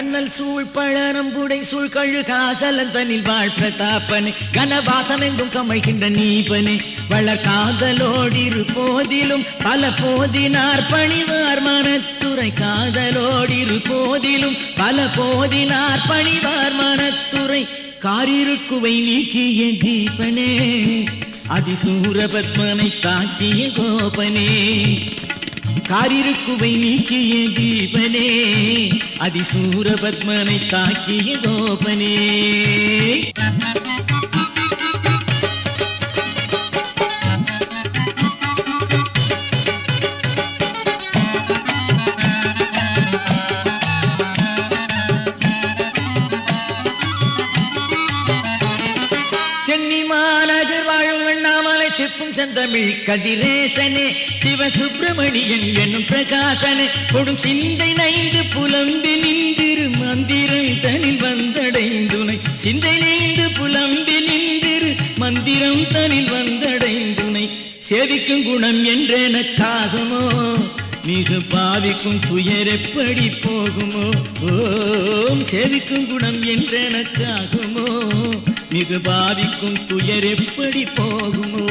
கண்ணல் சூழ் பழனம்புடை சூழ் கழு காசலன் தனில் வாழ் பிரதாப்பனே. கனவாசம் எங்கும் கமைகின்ற நீபனே. வளர் காதலோடிரு போதிலும் பல போதினார் பணிவார் மனத்துறை காதலோடிரு போதிலும் பல போதினார் பணிவார் மனத்துறை காரிருக்குவை நீக்கிய தீபனே. அதிசூர பத்மனை தாக்கிய கோபனே. காரிருக்குவை நீக்கிய தீபனே. அதிசூரபத்மனை தாக்கிய கோபனே சென்னி மாநகர் வாழும் அண்ணாமலை சிப்பும் செந்தமிழ் கதிரேசனே சிவ சுப்பிரமணியன் என்னும் பிரகாசனே. கொடும் சிந்தை நைந்து புலம்பி நின்றிரு மந்திரம் தனில் வந்தடைந்துனை. சிந்தை நைந்து புலம்பி நின்றிரு மந்திரம் தனில் வந்தடைந்துனை. சேவிக்கும் குணம் என்றெனக்காகுமோ மிக பாவிக்கும் துயர் எப்படி போகுமோ? ஓம் சேவிக்கும் குணம் என்றெனக்காகுமோ இது பாதிக்கும் துயர் எப்படி போகுமோ?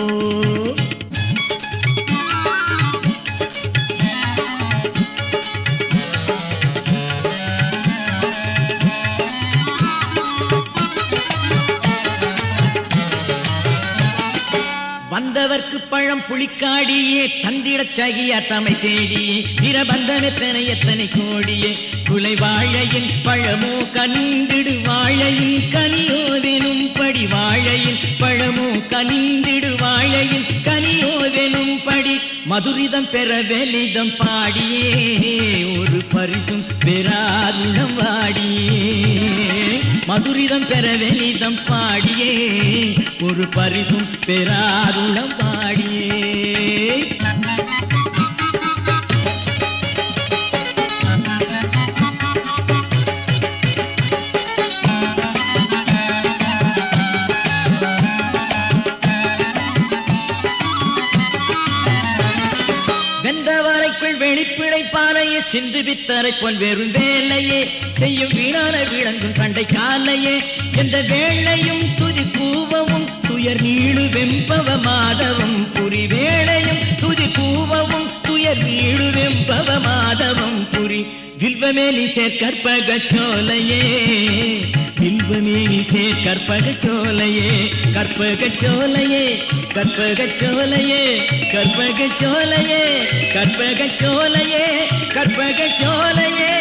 வந்தவர்க்கு பழம் புளிக்காடியே தந்திட சகிய தமை தேடியே பிரபந்தனத்தனை எத்தனை எத்தனை கோடியே குலை வாழையின் பழமோ கண்டிடு வாழையின் கண் மதுரிதம் பெற வெளிதம் பாடியே ஒரு பரிசும் பெறாதுளம் வாடியே. மதுரிதம் பெற வெளிதம் பாடியே ஒரு பரிசும் பெறாதுளம் பாடியே வெளிப்பிழைப்பாலையே சிந்து வித்தரை போல் வெறும் வேலையே. செய்யும் வீணான விளங்கும் கண்டை காலையே. எந்த வேளையும் துதி கூவவும் துயர் நீடு வெம்பவ மாதவம். புரி வேளையும் துதி கூவவும் துயர் நீடு வெம்பவ மாதவம். புரி வில்வமேலி சேர்க்கற்பக சோலையே. வில்வமேலி சேர்க்கற்பக சோலையே. கற்பக சோலையே கற்பக சோலையே. கற்பக சோலையே கற்பக சோலையே கற்பக சோலையே.